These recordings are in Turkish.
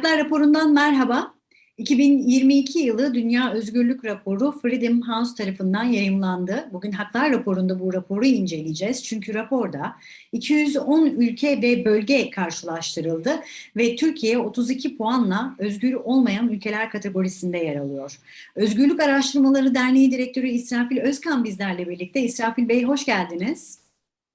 Haklar raporundan merhaba. 2022 yılı Dünya Özgürlük Raporu Freedom House tarafından yayımlandı. Bugün Haklar raporunda bu raporu inceleyeceğiz. Çünkü raporda 210 ülke ve bölge karşılaştırıldı ve Türkiye 32 puanla özgür olmayan ülkeler kategorisinde yer alıyor. Özgürlük Araştırmaları Derneği Direktörü İsrafil Özkan bizlerle birlikte. İsrafil Bey hoş geldiniz.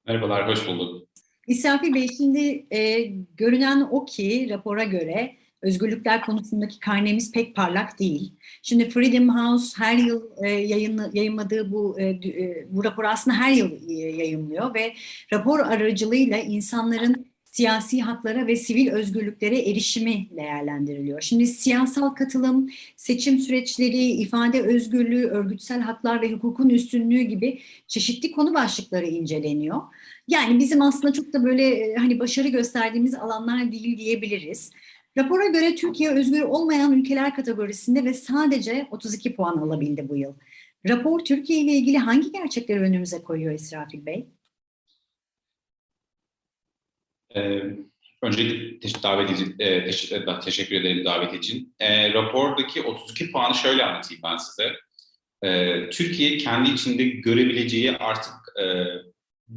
Merhabalar, hoş bulduk. İsrafil Bey şimdi e, görünen o ki rapora göre özgürlükler konusundaki karnemiz pek parlak değil. Şimdi Freedom House her yıl e, yayın, yayınladığı bu e, e, bu rapor aslında her yıl e, yayınlıyor ve rapor aracılığıyla insanların siyasi haklara ve sivil özgürlüklere erişimi değerlendiriliyor. Şimdi siyasal katılım, seçim süreçleri, ifade özgürlüğü, örgütsel haklar ve hukukun üstünlüğü gibi çeşitli konu başlıkları inceleniyor. Yani bizim aslında çok da böyle hani başarı gösterdiğimiz alanlar değil diyebiliriz. Rapora göre Türkiye özgür olmayan ülkeler kategorisinde ve sadece 32 puan alabildi bu yıl. Rapor Türkiye ile ilgili hangi gerçekleri önümüze koyuyor İsrafil Bey? Ee, öncelikle davet için, e, teş teşekkür ederim davet için. E, rapordaki 32 puanı şöyle anlatayım ben size. E, Türkiye kendi içinde görebileceği artık e,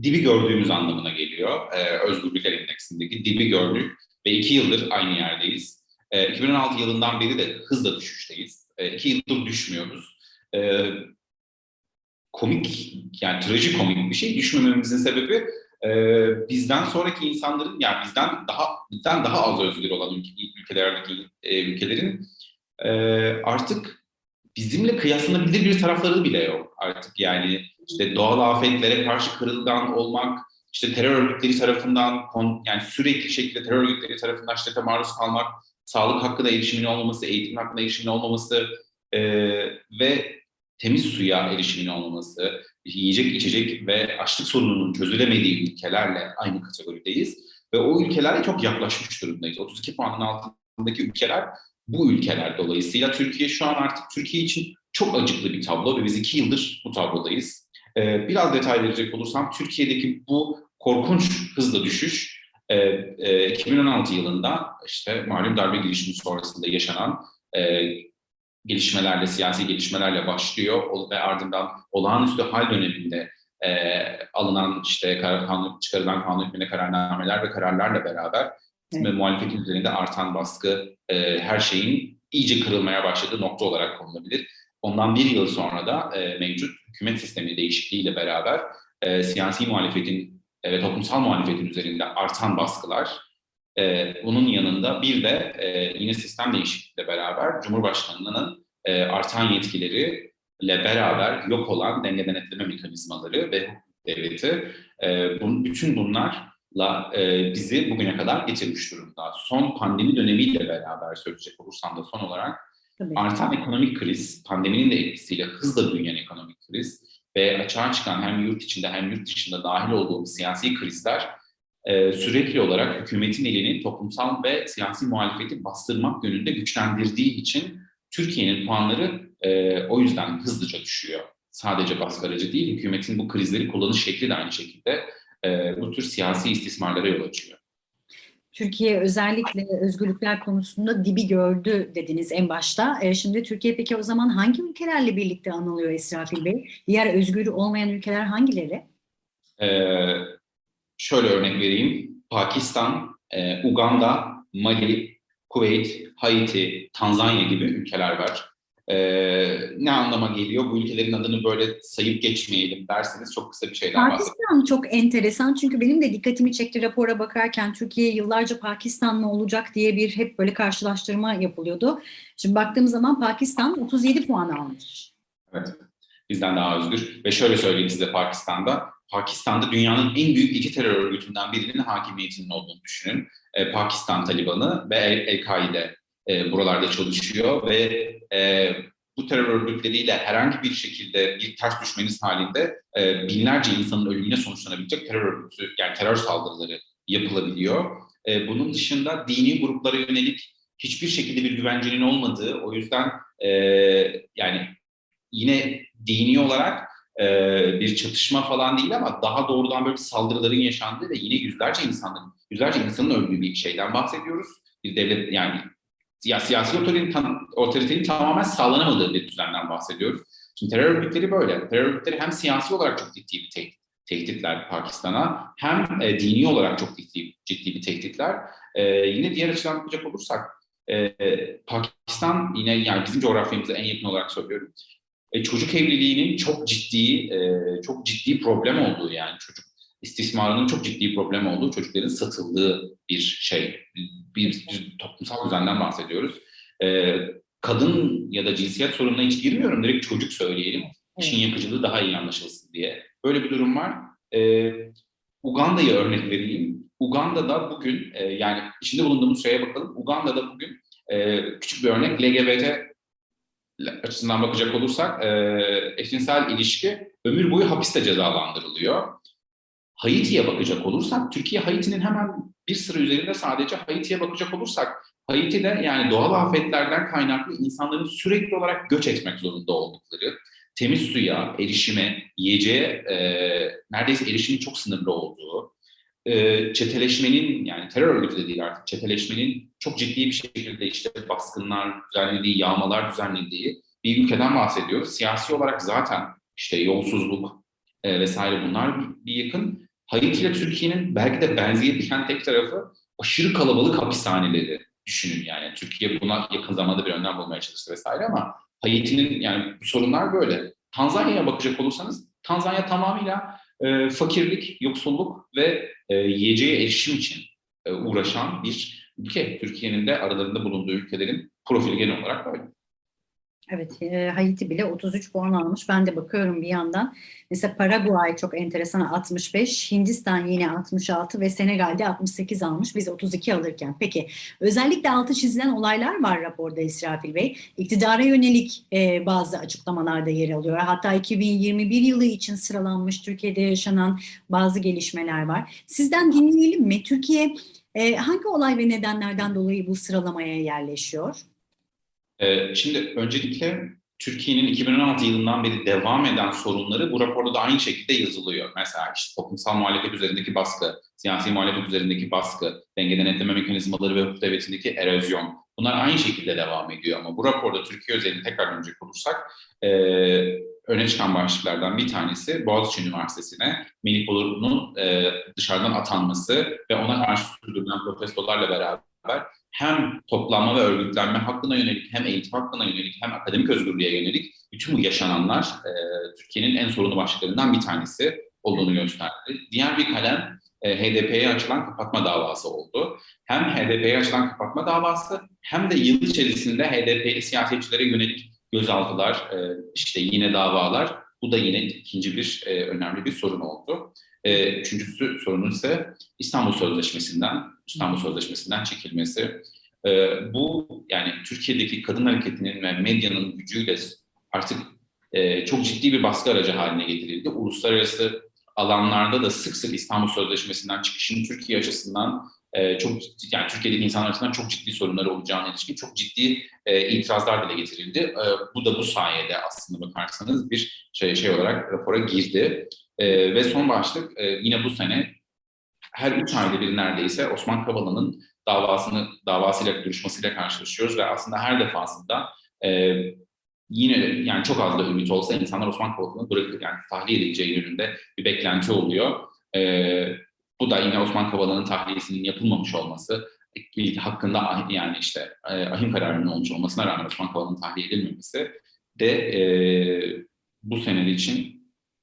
dibi gördüğümüz anlamına geliyor. E, Özgürlükler Endeksindeki dibi gördük ve iki yıldır aynı yerdeyiz. E, 2016 yılından beri de hızla düşüşteyiz. E, iki yıldır düşmüyoruz. E, komik, yani trajikomik bir şey. Düşmememizin sebebi e, bizden sonraki insanların, yani bizden daha bizden daha az özgür olan ülke, ülkelerdeki e, ülkelerin e, artık bizimle kıyaslanabilir bir tarafları bile yok artık. Yani işte doğal afetlere karşı kırılgan olmak, işte terör örgütleri tarafından yani sürekli şekilde terör örgütleri tarafından şiddete maruz kalmak, sağlık hakkında erişimin olmaması, eğitim hakkında erişimin olmaması e, ve temiz suya erişimin olmaması, yiyecek, içecek ve açlık sorununun çözülemediği ülkelerle aynı kategorideyiz. Ve o ülkelerle çok yaklaşmış durumdayız. 32 puanın altındaki ülkeler bu ülkeler dolayısıyla Türkiye şu an artık Türkiye için çok acıklı bir tablo ve biz iki yıldır bu tablodayız. Ee, biraz detay verecek olursam Türkiye'deki bu korkunç hızla düşüş e, e, 2016 yılında işte malum darbe girişimi sonrasında yaşanan e, gelişmelerle, siyasi gelişmelerle başlıyor ve ardından olağanüstü hal döneminde e, alınan işte kanun, çıkarılan kanun hükmüne kararnameler ve kararlarla beraber evet. ve muhalefetin üzerinde artan baskı e, her şeyin iyice kırılmaya başladığı nokta olarak konulabilir. Ondan bir yıl sonra da e, mevcut hükümet sistemi değişikliğiyle beraber e, siyasi muhalefetin ve toplumsal muhalefetin üzerinde artan baskılar, e, bunun yanında bir de e, yine sistem değişikliğiyle beraber Cumhurbaşkanlığının e, artan yetkileriyle beraber yok olan denge denetleme mekanizmaları ve devleti, e, bun, bütün bunlarla e, bizi bugüne kadar getirmiş durumda. Son pandemi dönemiyle beraber söyleyecek olursam da son olarak Tabii. artan ekonomik kriz, pandeminin de etkisiyle hızla büyüyen ekonomik kriz ve açığa çıkan hem yurt içinde hem yurt dışında dahil olduğumuz siyasi krizler e, sürekli olarak hükümetin elini toplumsal ve siyasi muhalefeti bastırmak yönünde güçlendirdiği için Türkiye'nin puanları e, o yüzden hızlıca düşüyor. Sadece baskı aracı değil, hükümetin bu krizleri kullanış şekli de aynı şekilde e, bu tür siyasi istismarlara yol açıyor. Türkiye özellikle özgürlükler konusunda dibi gördü dediniz en başta. E, şimdi Türkiye peki o zaman hangi ülkelerle birlikte anılıyor İsrafil Bey? Diğer özgür olmayan ülkeler hangileri? Ee, şöyle örnek vereyim. Pakistan, e, Uganda, Mali, Kuveyt, Haiti, Tanzanya gibi ülkeler var. Ee, ne anlama geliyor? Bu ülkelerin adını böyle sayıp geçmeyelim derseniz çok kısa bir şeyden bahsedeyim. Pakistan çok enteresan çünkü benim de dikkatimi çekti rapora bakarken Türkiye yıllarca Pakistan'la olacak diye bir hep böyle karşılaştırma yapılıyordu. Şimdi baktığım zaman Pakistan 37 puan almış. Evet, bizden daha özgür. Ve şöyle söyleyeyim size Pakistan'da. Pakistan'da dünyanın en büyük iki terör örgütünden birinin hakimiyetinin olduğunu düşünün. Ee, Pakistan Talibanı ve El-Kaide e, buralarda çalışıyor ve e, bu terör örgütleriyle herhangi bir şekilde bir ters düşmeniz halinde e, binlerce insanın ölümüne sonuçlanabilecek terör örgütü, yani terör saldırıları yapılabiliyor. E, bunun dışında dini gruplara yönelik hiçbir şekilde bir güvencenin olmadığı, o yüzden e, yani yine dini olarak e, bir çatışma falan değil ama daha doğrudan böyle saldırıların yaşandığı ve yine yüzlerce insanın, yüzlerce insanın öldüğü bir şeyden bahsediyoruz. Bir devlet yani ya, siyasi otoritenin, tam- otoritenin tamamen sağlanamadığı bir düzenden bahsediyoruz. Şimdi terör örgütleri böyle. Terör örgütleri hem siyasi olarak çok ciddi bir tehdit, tehditler Pakistan'a hem e, dini olarak çok ciddi, ciddi bir tehditler. E, yine diğer açıdan bakacak olursak e, Pakistan yine yani bizim coğrafyamıza en yakın olarak söylüyorum. E, çocuk evliliğinin çok ciddi e, çok ciddi problem olduğu yani çocuk istismarının çok ciddi problem olduğu çocukların satıldığı bir şey bir, bir toplumsal düzenden bahsediyoruz. E, kadın ya da cinsiyet sorununa hiç girmiyorum direkt çocuk söyleyelim işin yapıcılığı daha iyi anlaşılsın diye. Böyle bir durum var. E, Uganda'yı örnek vereyim. Uganda'da bugün e, yani içinde bulunduğumuz şeye bakalım. Uganda'da bugün e, küçük bir örnek LGBT açısından bakacak olursak e, eşcinsel ilişki ömür boyu hapiste cezalandırılıyor. Haiti'ye bakacak olursak, Türkiye Haiti'nin hemen bir sıra üzerinde sadece Haiti'ye bakacak olursak, Haiti'de yani doğal afetlerden kaynaklı insanların sürekli olarak göç etmek zorunda oldukları, temiz suya, erişime, yiyeceğe e, neredeyse erişimin çok sınırlı olduğu, e, çeteleşmenin yani terör örgütü de değil artık çeteleşmenin çok ciddi bir şekilde işte baskınlar düzenlediği, yağmalar düzenlediği bir ülkeden bahsediyoruz. Siyasi olarak zaten işte yolsuzluk e, vesaire bunlar bir, yakın. Haiti ile Türkiye'nin belki de benzeyebilen tek tarafı aşırı kalabalık hapishaneleri düşünün yani. Türkiye buna yakın zamanda bir önlem bulmaya çalıştı vesaire ama Haiti'nin yani sorunlar böyle. Tanzanya'ya bakacak olursanız Tanzanya tamamıyla e, fakirlik, yoksulluk ve e, yiyeceğe erişim için e, uğraşan bir ülke. Türkiye'nin de aralarında bulunduğu ülkelerin profili genel olarak böyle. Evet, e, Haiti bile 33 puan almış. Ben de bakıyorum bir yandan. Mesela Paraguay çok enteresan 65, Hindistan yine 66 ve Senegal'de 68 almış. Biz 32 alırken. Peki, özellikle altı çizilen olaylar var raporda İsrafil Bey. İktidara yönelik e, bazı açıklamalarda yer alıyor. Hatta 2021 yılı için sıralanmış Türkiye'de yaşanan bazı gelişmeler var. Sizden dinleyelim mi? Türkiye e, hangi olay ve nedenlerden dolayı bu sıralamaya yerleşiyor? Ee, şimdi öncelikle Türkiye'nin 2016 yılından beri devam eden sorunları bu raporda da aynı şekilde yazılıyor. Mesela işte toplumsal muhalefet üzerindeki baskı, siyasi muhalefet üzerindeki baskı, denge denetleme mekanizmaları ve hukuk devletindeki erozyon. Bunlar aynı şekilde devam ediyor ama bu raporda Türkiye özelinde tekrar dönecek olursak e, öne çıkan başlıklardan bir tanesi Boğaziçi Üniversitesi'ne Melik Bulur'un e, dışarıdan atanması ve ona karşı sürdürülen protestolarla beraber hem toplanma ve örgütlenme hakkına yönelik, hem eğitim hakkına yönelik, hem akademik özgürlüğe yönelik bütün bu yaşananlar e, Türkiye'nin en sorunlu başlıklarından bir tanesi olduğunu gösterdi. Diğer bir kalem e, HDP'ye açılan kapatma davası oldu. Hem HDP'ye açılan kapatma davası hem de yıl içerisinde HDP'li siyasetçilere yönelik gözaltılar, e, işte yine davalar. Bu da yine ikinci bir e, önemli bir sorun oldu. E, üçüncüsü sorunun ise İstanbul Sözleşmesi'nden, İstanbul Sözleşmesi'nden çekilmesi. E, bu yani Türkiye'deki kadın hareketinin ve medyanın gücüyle artık e, çok ciddi bir baskı aracı haline getirildi. Uluslararası alanlarda da sık sık İstanbul Sözleşmesi'nden çıkışın Türkiye açısından e, çok yani Türkiye'deki insanlar açısından çok ciddi sorunları olacağına ilişkin çok ciddi e, itirazlar dile getirildi. E, bu da bu sayede aslında bakarsanız bir şey, şey olarak rapora girdi. E, ve son başlık e, yine bu sene her üç ayda bir neredeyse Osman Kavala'nın davasını davasıyla duruşmasıyla karşılaşıyoruz ve aslında her defasında e, yine yani çok az da ümit olsa insanlar Osman Kavala'nı bırakıp yani tahliye edileceği yönünde bir beklenti oluyor. E, bu da yine Osman Kavala'nın tahliyesinin yapılmamış olması, hakkında yani işte e, ahim kararının olmuş olmasına rağmen Osman Kavala'nın tahliye edilmemesi de e, bu seneler için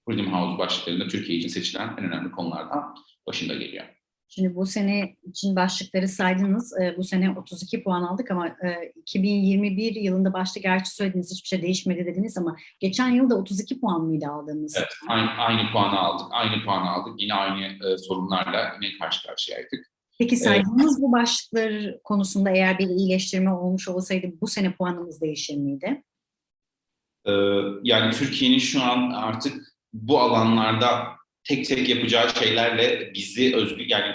Freedom House başlıklarında Türkiye için seçilen en önemli konulardan başında geliyor. Şimdi bu sene için başlıkları saydınız. Bu sene 32 puan aldık ama 2021 yılında başta gerçi söylediniz hiçbir şey değişmedi dediniz ama geçen yılda 32 puan mıydı aldığınız? Evet, aynı, aynı puanı aldık. Aynı puanı aldık. Yine aynı e, sorunlarla yine karşı karşıyaydık. Peki saydığınız evet. bu başlıklar konusunda eğer bir iyileştirme olmuş olsaydı bu sene puanımız değişir miydi? Ee, yani Türkiye'nin şu an artık bu alanlarda tek tek yapacağı şeylerle bizi özgür yani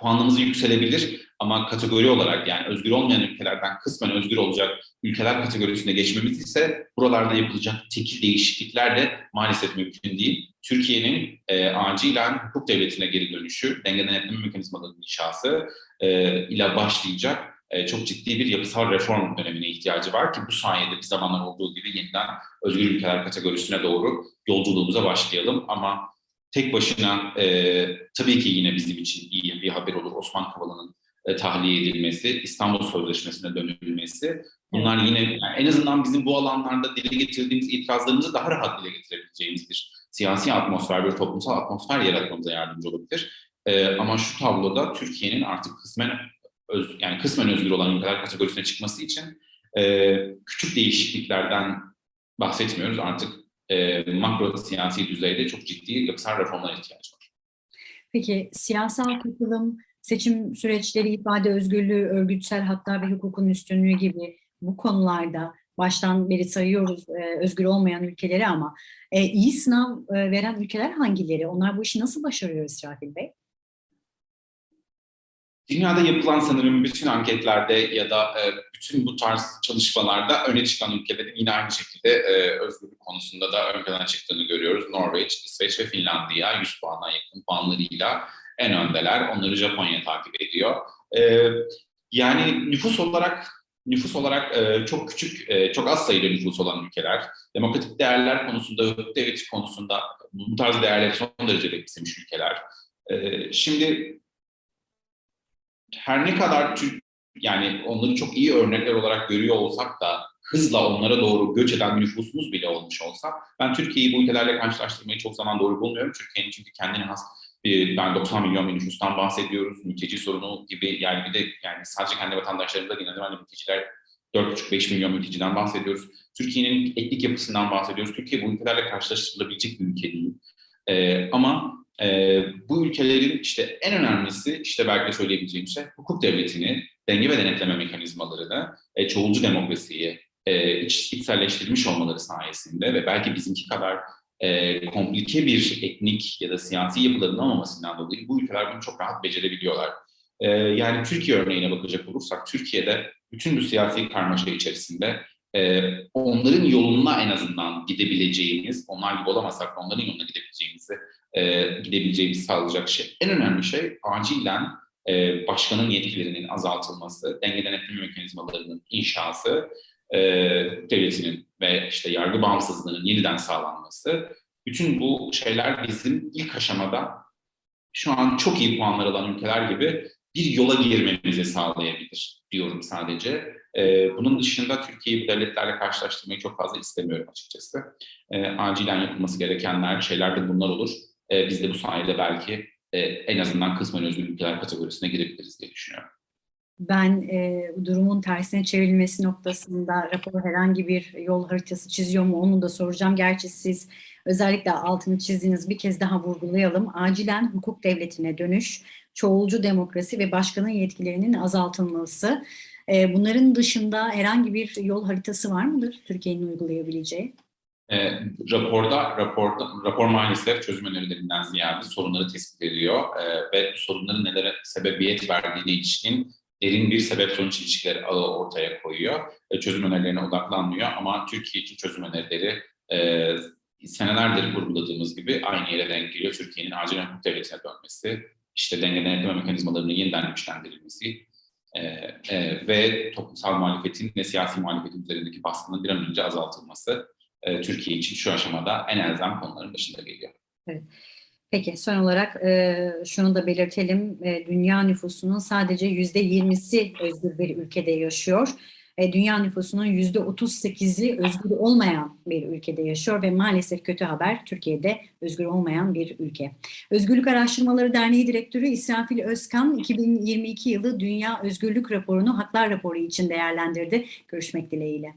puanımız yükselebilir ama kategori olarak yani özgür olmayan ülkelerden kısmen özgür olacak ülkeler kategorisine geçmemiz ise buralarda yapılacak tekil değişiklikler de maalesef mümkün değil. Türkiye'nin e, acilen hukuk devletine geri dönüşü, denge denetleme mekanizmalarının inşası e, ile başlayacak çok ciddi bir yapısal reform dönemine ihtiyacı var ki bu sayede bir zamanlar olduğu gibi yeniden özgür ülkeler kategorisine doğru yolculuğumuza başlayalım. Ama tek başına e, tabii ki yine bizim için iyi bir haber olur Osman Kavala'nın e, tahliye edilmesi, İstanbul Sözleşmesi'ne dönülmesi. Bunlar yine yani en azından bizim bu alanlarda dile getirdiğimiz itirazlarımızı daha rahat dile getirebileceğimiz bir siyasi atmosfer, bir toplumsal atmosfer yaratmamıza yardımcı olabilir. Ee, ama şu tabloda Türkiye'nin artık kısmen öz, yani kısmen özgür olan ülkeler kategorisine çıkması için e, küçük değişikliklerden bahsetmiyoruz. Artık e, makro siyasi düzeyde çok ciddi yapısal reformlara ihtiyaç var. Peki siyasal katılım, seçim süreçleri, ifade özgürlüğü, örgütsel haklar ve hukukun üstünlüğü gibi bu konularda baştan beri sayıyoruz e, özgür olmayan ülkeleri ama e, iyi sınav e, veren ülkeler hangileri? Onlar bu işi nasıl başarıyor İsrafil Bey? Dünyada yapılan sanırım bütün anketlerde ya da e, bütün bu tarz çalışmalarda öne çıkan ülkelerin yine aynı şekilde e, özgürlük konusunda da ön plana çıktığını görüyoruz. Norveç, İsveç ve Finlandiya 100 puana yakın puanlarıyla en öndeler. Onları Japonya takip ediyor. E, yani nüfus olarak nüfus olarak e, çok küçük, e, çok az sayıda nüfus olan ülkeler, demokratik değerler konusunda, hukuk devleti konusunda bu tarz değerleri son derece benimsemiş ülkeler. E, şimdi her ne kadar Türk yani onları çok iyi örnekler olarak görüyor olsak da hızla onlara doğru göç eden nüfusumuz bile olmuş olsa ben Türkiye'yi bu ülkelerle karşılaştırmayı çok zaman doğru bulmuyorum. Türkiye'nin çünkü kendine has bir, ben 90 milyon bir nüfustan bahsediyoruz. Mülteci sorunu gibi yani bir de yani sadece kendi vatandaşlarımızda değil zamanda mülteciler 4,5-5 milyon mülteciden bahsediyoruz. Türkiye'nin etnik yapısından bahsediyoruz. Türkiye bu ülkelerle karşılaştırılabilecek bir ülke değil. Ee, ama e, bu ülkelerin işte en önemlisi işte belki söyleyebileceğim şey hukuk devletini, denge ve denetleme mekanizmalarını, e, çoğulcu demokrasiyi e, iç, içselleştirmiş olmaları sayesinde ve belki bizimki kadar e, komplike bir etnik ya da siyasi yapıların olmamasından dolayı bu ülkeler bunu çok rahat becerebiliyorlar. E, yani Türkiye örneğine bakacak olursak Türkiye'de bütün bu siyasi karmaşa içerisinde e, onların yoluna en azından gidebileceğimiz, onlar gibi olamasak da onların yoluna gidebileceğimizi e, gidebileceğimizi sağlayacak şey. En önemli şey acilen e, başkanın yetkilerinin azaltılması, denge denetleme mekanizmalarının inşası, e, devletinin ve işte yargı bağımsızlığının yeniden sağlanması. Bütün bu şeyler bizim ilk aşamada şu an çok iyi puanlar alan ülkeler gibi bir yola girmemizi sağlayabilir diyorum sadece. Ee, bunun dışında Türkiye'yi bu devletlerle karşılaştırmayı çok fazla istemiyorum açıkçası. Ee, acilen yapılması gerekenler, şeyler de bunlar olur. Ee, biz de bu sayede belki e, en azından kısmen özgür ülkeler kategorisine girebiliriz diye düşünüyorum. Ben e, durumun tersine çevrilmesi noktasında rapor herhangi bir yol haritası çiziyor mu onu da soracağım. Gerçi siz özellikle altını çizdiğiniz bir kez daha vurgulayalım. Acilen hukuk devletine dönüş, çoğulcu demokrasi ve başkanın yetkilerinin azaltılması. E, bunların dışında herhangi bir yol haritası var mıdır Türkiye'nin uygulayabileceği? E, raporda, raporda, rapor maalesef çözüm önerilerinden ziyade sorunları tespit ediyor e, ve sorunların nelere sebebiyet verdiğine ilişkin derin bir sebep-sonuç ilişkileri ağı ortaya koyuyor. E, çözüm önerilerine odaklanmıyor ama Türkiye için çözüm önerileri e, senelerdir vurguladığımız gibi aynı yere denk geliyor. Türkiye'nin acil hukuk devletine dönmesi, işte denge denetleme mekanizmalarının yeniden güçlendirilmesi e, e, ve toplumsal muhalefetin ve siyasi muhalefetin üzerindeki baskının bir an önce azaltılması e, Türkiye için şu aşamada en elzem konuların başında geliyor. Evet. Peki son olarak e, şunu da belirtelim. E, dünya nüfusunun sadece yüzde yirmisi özgür bir ülkede yaşıyor. E, dünya nüfusunun yüzde otuz sekizi özgür olmayan bir ülkede yaşıyor ve maalesef kötü haber Türkiye'de özgür olmayan bir ülke. Özgürlük Araştırmaları Derneği Direktörü İsrafil Özkan 2022 yılı Dünya Özgürlük Raporu'nu Haklar Raporu için değerlendirdi. Görüşmek dileğiyle.